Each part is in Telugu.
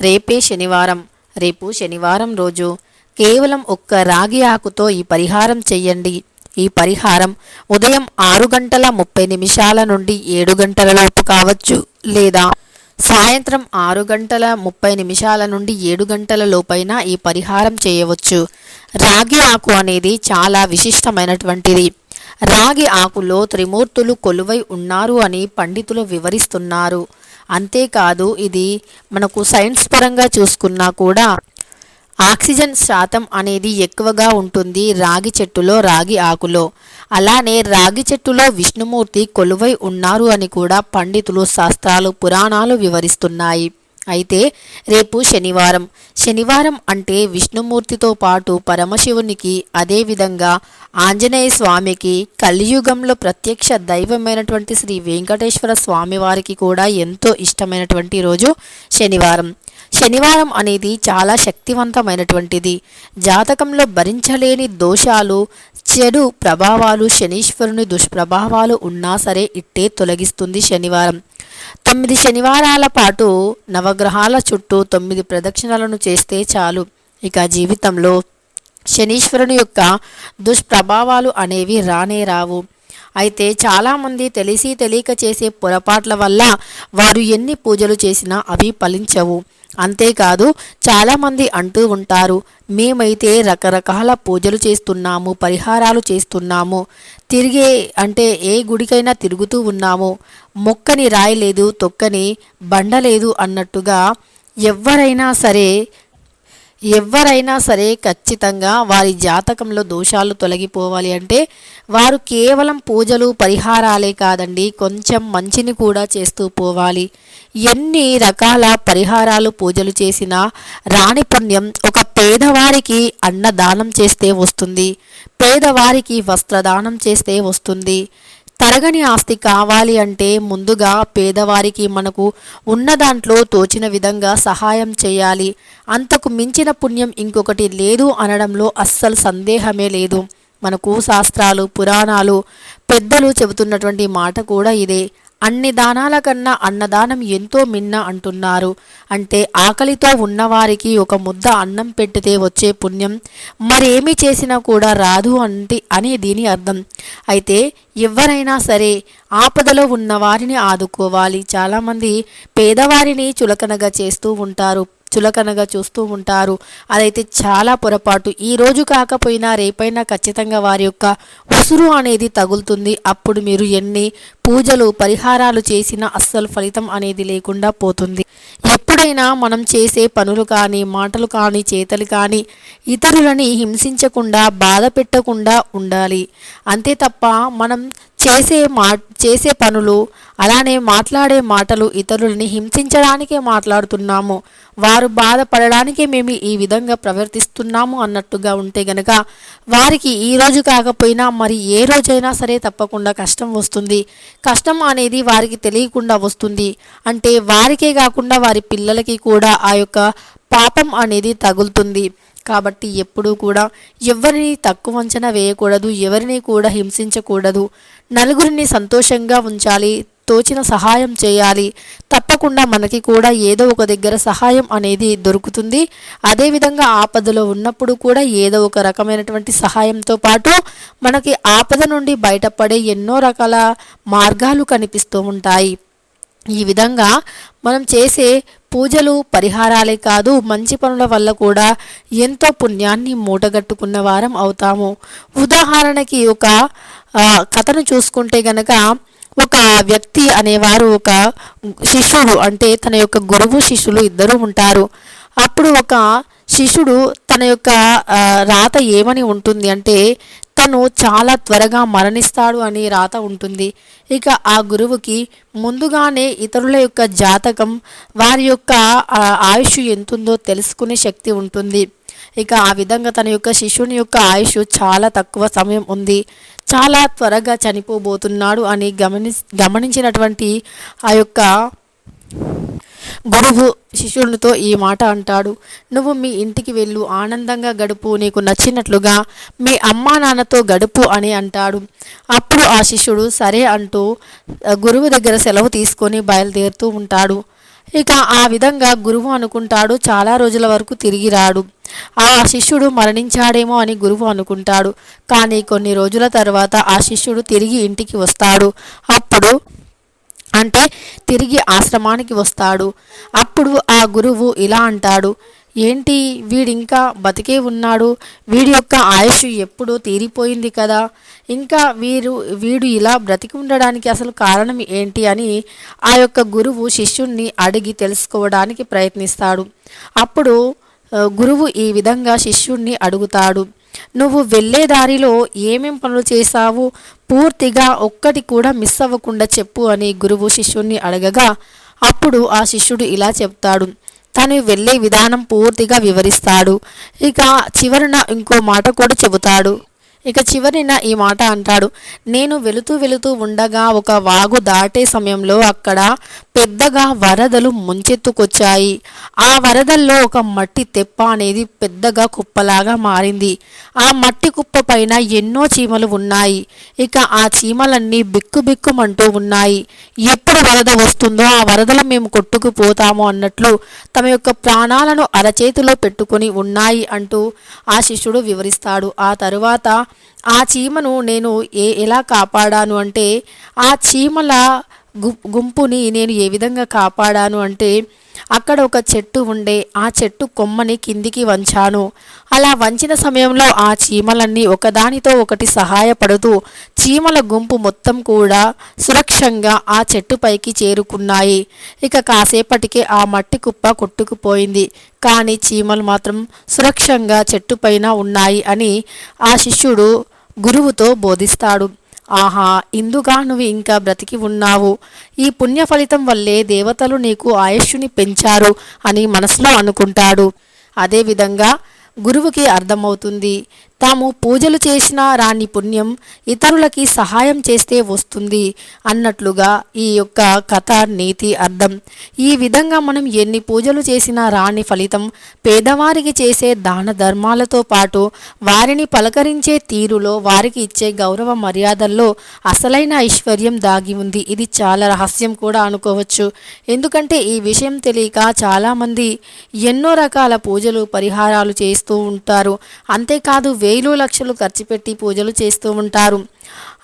రేపే శనివారం. రేపు శనివారం రోజు కేవలం ఒక్క రాగి ఆకుతో ఈ పరిహారం చెయ్యండి. ఈ పరిహారం ఉదయం ఆరు గంటల ముప్పై నిమిషాల నుండి ఏడు గంటల లోపు కావచ్చు లేదా సాయంత్రం ఆరు గంటల ముప్పై నిమిషాల నుండి ఏడు గంటల లోపైన ఈ పరిహారం చేయవచ్చు. రాగి ఆకు అనేది చాలా విశిష్టమైనటువంటిది. రాగి ఆకులో త్రిమూర్తులు కొలువై ఉన్నారు అని పండితులు వివరిస్తున్నారు. అంతేకాదు ఇది మనకు సైన్స్ పరంగా చూసుకున్నా కూడా ఆక్సిజన్ శాతం అనేది ఎక్కువగా ఉంటుంది రాగి చెట్టులో రాగి ఆకులో. అలానే రాగి చెట్టులో విష్ణుమూర్తి కొలువై ఉన్నారు అని కూడా పండితులు శాస్త్రాలు పురాణాలు వివరిస్తున్నాయి. అయితే రేపు శనివారం. శనివారం అంటే విష్ణుమూర్తితో పాటు పరమశివునికి అదేవిధంగా ఆంజనేయ స్వామికి కలియుగంలో ప్రత్యక్ష దైవమైనటువంటి శ్రీ వెంకటేశ్వర స్వామి వారికి కూడా ఎంతో ఇష్టమైనటువంటి రోజు శనివారం. శనివారం అనేది చాలా శక్తివంతమైనటువంటిది. జాతకంలో భరించలేని దోషాలు చెడు ప్రభావాలు శనీశ్వరుని దుష్ప్రభావాలు ఉన్నా సరే ఇట్టే తొలగిస్తుంది శనివారం. తొమ్మిది శనివారాల పాటు నవగ్రహాల చుట్టూ తొమ్మిది ప్రదక్షిణలను చేస్తే చాలు. ఇక జీవితంలో శనీశ్వరుని యొక్క దుష్ప్రభావాలు అనేవి రానే రావు. అయితే చాలామంది తెలిసి తెలియక చేసే పొరపాట్ల వల్ల వారు ఎన్ని పూజలు చేసినా అవి ఫలించవు. అంతేకాదు చాలామంది అంటూ ఉంటారు మేమైతే రకరకాల పూజలు చేస్తున్నాము పరిహారాలు చేస్తున్నాము. తిరిగే అంటే ఏ గుడికైనా తిరుగుతూ ఉన్నాము. మొక్కని రాయలేదు తొక్కని బండలేదు అన్నట్టుగా ఎవరైనా సరే ఎవరైనా సరే ఖచ్చితంగా వారి జాతకంలో దోషాలు తొలగిపోవాలి అంటే వారు కేవలం పూజలు పరిహారాలే కాదండి కొంచెం మంచిని కూడా చేస్తూ పోవాలి. ఎన్ని రకాల పరిహారాలు పూజలు చేసినా రాణి పుణ్యం ఒక పేదవారికి అన్నదానం చేస్తే వస్తుంది. పేదవారికి వస్త్రదానం చేస్తే వస్తుంది. తరగని ఆస్తి కావాలి అంటే ముందుగా పేదవారికి మనకు ఉన్న దాంట్లో తోచిన విధంగా సహాయం చేయాలి. అంతకు మించిన పుణ్యం ఇంకొకటి లేదు అనడంలో అస్సలు సందేహమే లేదు. మనకు శాస్త్రాలు పురాణాలు పెద్దలు చెబుతున్నటువంటి మాట కూడా ఇదే. అన్ని దానాల కన్నా అన్నదానం ఎంతో మిన్న అంటున్నారు. అంటే ఆకలితో ఉన్నవారికి ఒక ముద్ద అన్నం పెట్టితే వచ్చే పుణ్యం మరేమి చేసినా కూడా రాదు అంటే అని దీని అర్థం. అయితే ఎవరైనా సరే ఆపదలో ఉన్నవారిని ఆదుకోవాలి. చాలామంది పేదవారిని చులకనగా చేస్తూ ఉంటారు. చులకనగా చూస్తూ ఉంటారు. అదైతే చాలా పొరపాటు. ఈ రోజు కాకపోయినా రేపైనా ఖచ్చితంగా వారి యొక్క ఉసురు అనేది తగులుతుంది. అప్పుడు మీరు ఎన్ని పూజలు పరిహారాలు చేసినా అస్సలు ఫలితం అనేది లేకుండా పోతుంది. ఎప్పుడైనా మనం చేసే పనులు కానీ మాటలు కానీ చేతలు కానీ ఇతరులని హింసించకుండా బాధ పెట్టకుండా ఉండాలి. అంతే తప్ప మనం చేసే మా చేసే పనులు అలానే మాట్లాడే మాటలు ఇతరులని హింసించడానికే మాట్లాడుతున్నాము. వారు బాధపడడానికే మేము ఈ విధంగా ప్రవర్తిస్తున్నాము అన్నట్టుగా ఉంటే గనక వారికి ఈ రోజు కాకపోయినా మరి ఏ రోజైనా సరే తప్పకుండా కష్టం వస్తుంది. కష్టం అనేది వారికి తెలియకుండా వస్తుంది. అంటే వారికే కాకుండా వారి పిల్లలకి కూడా ఆ యొక్క పాపం అనేది తగులుతుంది. కాబట్టి ఎప్పుడూ కూడా ఎవరిని తక్కువ అంచనా వేయకూడదు ఎవరిని కూడా హింసించకూడదు. నలుగురిని సంతోషంగా ఉంచాలి తోచిన సహాయం చేయాలి. తప్పకుండా మనకి కూడా ఏదో ఒక దగ్గర సహాయం అనేది దొరుకుతుంది. అదేవిధంగా ఆపదలో ఉన్నప్పుడు కూడా ఏదో ఒక రకమైనటువంటి సహాయంతో పాటు మనకి ఆపద నుండి బయటపడే ఎన్నో రకాల మార్గాలు కనిపిస్తూ ఉంటాయి. ఈ విధంగా మనం చేసే పూజలు పరిహారాలే కాదు మంచి పనుల వల్ల కూడా ఎంతో పుణ్యాన్ని మూటగట్టుకున్న వారం అవుతాము. ఉదాహరణకి ఒక కథను చూసుకుంటే గనక ఒక వ్యక్తి అనేవారు ఒక శిష్యుడు అంటే తన యొక్క గురువు శిష్యులు ఇద్దరు ఉంటారు. అప్పుడు ఒక శిష్యుడు తన యొక్క రాత ఏమని ఉంటుంది అంటే తను చాలా త్వరగా మరణిస్తాడు అని రాత ఉంటుంది. ఇక ఆ గురువుకి ముందుగానే ఇతరుల యొక్క జాతకం వారి యొక్క ఆయుష్ ఎంతుందో తెలుసుకునే శక్తి ఉంటుంది. ఇక ఆ విధంగా తన యొక్క శిష్యుని యొక్క ఆయుష్ చాలా తక్కువ సమయం ఉంది. చాలా త్వరగా చనిపోబోతున్నాడు అని గమని గమనించినటువంటి ఆ యొక్క గురువు శిష్యునితో ఈ మాట అంటాడు. నువ్వు మీ ఇంటికి వెళ్ళు ఆనందంగా గడుపు నీకు నచ్చినట్లుగా మీ అమ్మా నాన్నతో గడుపు అని అంటాడు. అప్పుడు ఆ శిష్యుడు సరే అంటూ గురువు దగ్గర సెలవు తీసుకొని బయలుదేరుతూ ఉంటాడు. ఇక ఆ విధంగా గురువు అనుకుంటాడు చాలా రోజుల వరకు తిరిగి రాడు. ఆ శిష్యుడు మరణించాడేమో అని గురువు అనుకుంటాడు. కానీ కొన్ని రోజుల తర్వాత ఆ శిష్యుడు తిరిగి ఇంటికి వస్తాడు. అప్పుడు అంటే తిరిగి ఆశ్రమానికి వస్తాడు. అప్పుడు ఆ గురువు ఇలా అంటాడు ఏంటి వీడింకా బతికే ఉన్నాడు? వీడి యొక్క ఆయుష్ ఎప్పుడూ తీరిపోయింది కదా. ఇంకా వీరు వీడు ఇలా బ్రతికి ఉండడానికి అసలు కారణం ఏంటి అని ఆ యొక్క గురువు శిష్యుణ్ణి అడిగి తెలుసుకోవడానికి ప్రయత్నిస్తాడు. అప్పుడు గురువు ఈ విధంగా శిష్యుణ్ణి అడుగుతాడు నువ్వు వెళ్ళే దారిలో ఏమేం పనులు చేశావు? పూర్తిగా ఒక్కటి కూడా మిస్ అవ్వకుండా చెప్పు అని గురువు శిష్యుణ్ణి అడగగా అప్పుడు ఆ శిష్యుడు ఇలా చెప్తాడు. తను వెళ్ళే విధానం పూర్తిగా వివరిస్తాడు. ఇక చివరన ఇంకో మాట కూడా చెబుతాడు. ఇక చివరిన ఈ మాట అంటాడు. నేను వెళుతూ వెళుతూ ఉండగా ఒక వాగు దాటే సమయంలో అక్కడ పెద్దగా వరదలు ముంచెత్తుకొచ్చాయి. ఆ వరదల్లో ఒక మట్టి తెప్ప అనేది పెద్దగా కుప్పలాగా మారింది. ఆ మట్టి కుప్ప పైన ఎన్నో చీమలు ఉన్నాయి. ఇక ఆ చీమలన్నీ బిక్కుబిక్కుమంటూ ఉన్నాయి. ఎప్పుడు వరద వస్తుందో ఆ వరదలు మేము కొట్టుకుపోతాము అన్నట్లు తమ యొక్క ప్రాణాలను అరచేతిలో పెట్టుకొని ఉన్నాయి అంటూ ఆ శిష్యుడు వివరిస్తాడు. ఆ తరువాత ఆ చీమను నేను ఏ ఎలా కాపాడాను అంటే ఆ చీమల గుంపుని నేను ఏ విధంగా కాపాడాను అంటే అక్కడ ఒక చెట్టు ఉండే ఆ చెట్టు కొమ్మని కిందికి వంచాను. అలా వంచిన సమయంలో ఆ చీమలన్నీ ఒకదానితో ఒకటి సహాయపడుతూ చీమల గుంపు మొత్తం కూడా సురక్షంగా ఆ చెట్టుపైకి చేరుకున్నాయి. ఇక కాసేపటికే ఆ మట్టి కుప్ప కొట్టుకుపోయింది. కానీ చీమలు మాత్రం సురక్షంగా చెట్టుపైన ఉన్నాయి అని ఆ శిష్యుడు గురువుతో బోధిస్తాడు. ఆహా ఇందుగా నువ్వు ఇంకా బ్రతికి ఉన్నావు. ఈ పుణ్య ఫలితం వల్లే దేవతలు నీకు ఆయుష్ని పెంచారు అని మనసులో అనుకుంటాడు. అదేవిధంగా గురువుకి అర్థమవుతుంది. తాము పూజలు చేసినా రాని పుణ్యం ఇతరులకి సహాయం చేస్తే వస్తుంది అన్నట్లుగా ఈ యొక్క కథ నీతి అర్థం. ఈ విధంగా మనం ఎన్ని పూజలు చేసినా రాని ఫలితం పేదవారికి చేసే దాన ధర్మాలతో పాటు వారిని పలకరించే తీరులో వారికి ఇచ్చే గౌరవ మర్యాదల్లో అసలైన ఐశ్వర్యం దాగి ఉంది. ఇది చాలా రహస్యం కూడా అనుకోవచ్చు. ఎందుకంటే ఈ విషయం తెలియక చాలామంది ఎన్నో రకాల పూజలు పరిహారాలు చేస్తూ ఉంటారు. అంతేకాదు వేలు లక్షలు ఖర్చు పెట్టి పూజలు చేస్తూ ఉంటారు.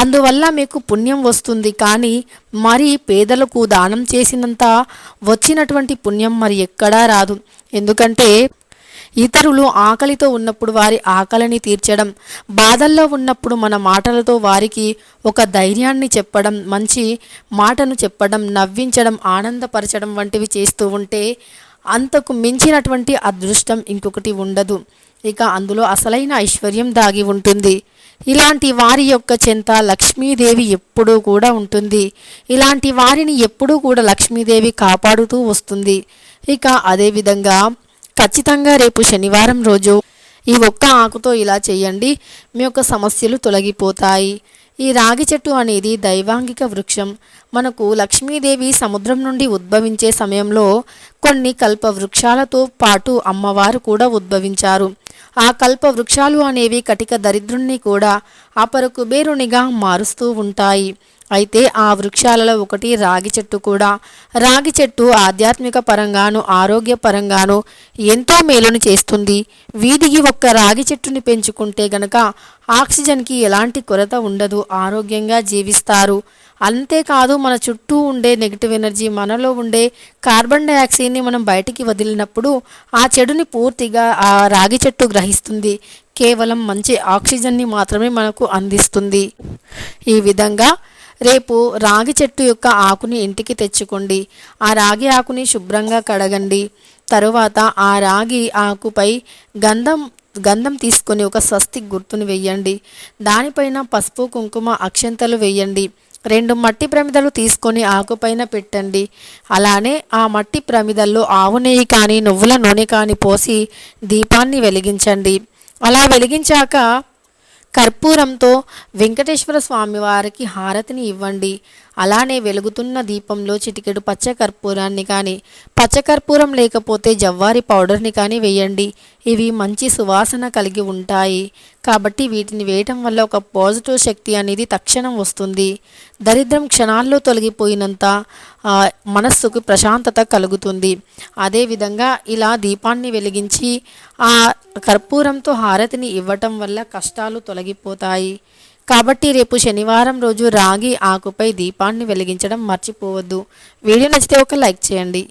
అందువల్ల మీకు పుణ్యం వస్తుంది. కానీ మరి పేదలకు దానం చేసినంత వచ్చినటువంటి పుణ్యం మరి ఎక్కడా రాదు. ఎందుకంటే ఇతరులు ఆకలితో ఉన్నప్పుడు వారి ఆకలిని తీర్చడం బాధల్లో ఉన్నప్పుడు మన మాటలతో వారికి ఒక ధైర్యాన్ని చెప్పడం మంచి మాటను చెప్పడం నవ్వించడం ఆనందపరచడం వంటివి చేస్తూ ఉంటే అంతకు మించినటువంటి అదృష్టం ఇంకొకటి ఉండదు. ఇక అందులో అసలైన ఐశ్వర్యం దాగి ఉంటుంది. ఇలాంటి వారి యొక్క చెంత లక్ష్మీదేవి ఎప్పుడూ కూడా ఉంటుంది. ఇలాంటి వారిని ఎప్పుడూ కూడా లక్ష్మీదేవి కాపాడుతూ వస్తుంది. ఇక అదేవిధంగా ఖచ్చితంగా రేపు శనివారం రోజు ఈ ఒక్క ఆకుతో ఇలా చేయండి. మీ యొక్క సమస్యలు తొలగిపోతాయి. ఈ రాగి చెట్టు అనేది దైవాంగిక వృక్షం. మనకు లక్ష్మీదేవి సముద్రం నుండి ఉద్భవించే సమయంలో కొన్ని కల్ప వృక్షాలతో పాటు అమ్మవారు కూడా ఉద్భవించారు. ఆ కల్ప వృక్షాలు అనేవి కటిక దరిద్రుణ్ణి కూడా అపర కుబేరునిగా మారుస్తూ ఉంటాయి. అయితే ఆ వృక్షాలలో ఒకటి రాగి చెట్టు కూడా. రాగి చెట్టు ఆధ్యాత్మిక పరంగాను ఆరోగ్య పరంగాను ఎంతో మేలును చేస్తుంది. వీధికి ఒక్క రాగి చెట్టుని పెంచుకుంటే గనక ఆక్సిజన్కి ఎలాంటి కొరత ఉండదు. ఆరోగ్యంగా జీవిస్తారు. అంతేకాదు మన చుట్టూ ఉండే నెగిటివ్ ఎనర్జీ మనలో ఉండే కార్బన్ డైఆక్సైడ్ని మనం బయటికి వదిలినప్పుడు ఆ చెడుని పూర్తిగా ఆ రాగి చెట్టు గ్రహిస్తుంది. కేవలం మంచి ఆక్సిజన్ని మాత్రమే మనకు అందిస్తుంది. ఈ విధంగా రేపు రాగి చెట్టు యొక్క ఆకుని ఇంటికి తెచ్చుకోండి. ఆ రాగి ఆకుని శుభ్రంగా కడగండి. తరువాత ఆ రాగి ఆకుపై గంధం గంధం తీసుకొని ఒక స్వస్తి గుర్తుని వెయ్యండి దానిపైన పసుపు కుంకుమ అక్షంతలు వేయండి. రెండు మట్టి ప్రమిదలు తీసుకొని ఆకుపైన పెట్టండి. అలానే ఆ మట్టి ప్రమిదల్లో ఆవు నెయ్యి కానీ నువ్వుల నూనె కానీ పోసి దీపాన్ని వెలిగించండి. అలా వెలిగించాక కర్పూరంతో వెంకటేశ్వర స్వామి వారికి హారతిని ఇవ్వండి. అలానే వెలుగుతున్న దీపంలో చిటికెడు పచ్చకర్పూరాన్ని కానీ పచ్చకర్పూరం లేకపోతే జవ్వారి పౌడర్ని కానీ వేయండి. ఇవి మంచి సువాసన కలిగి ఉంటాయి. కాబట్టి వీటిని వేయటం వల్ల ఒక పాజిటివ్ శక్తి అనేది తక్షణం వస్తుంది. దరిద్రం క్షణాల్లో తొలగిపోయినంత మనస్సుకు ప్రశాంతత కలుగుతుంది. అదేవిధంగా ఇలా దీపాన్ని వెలిగించి ఆ కర్పూరంతో హారతిని ఇవ్వటం వల్ల కష్టాలు తొలగిపోతాయి. కాబట్టి రేపు శనివారం రోజు రాగి ఆకుపై దీపాన్ని వెలిగించడం మర్చిపోవద్దు. వీడియో నచ్చితే ఒక లైక్ చేయండి.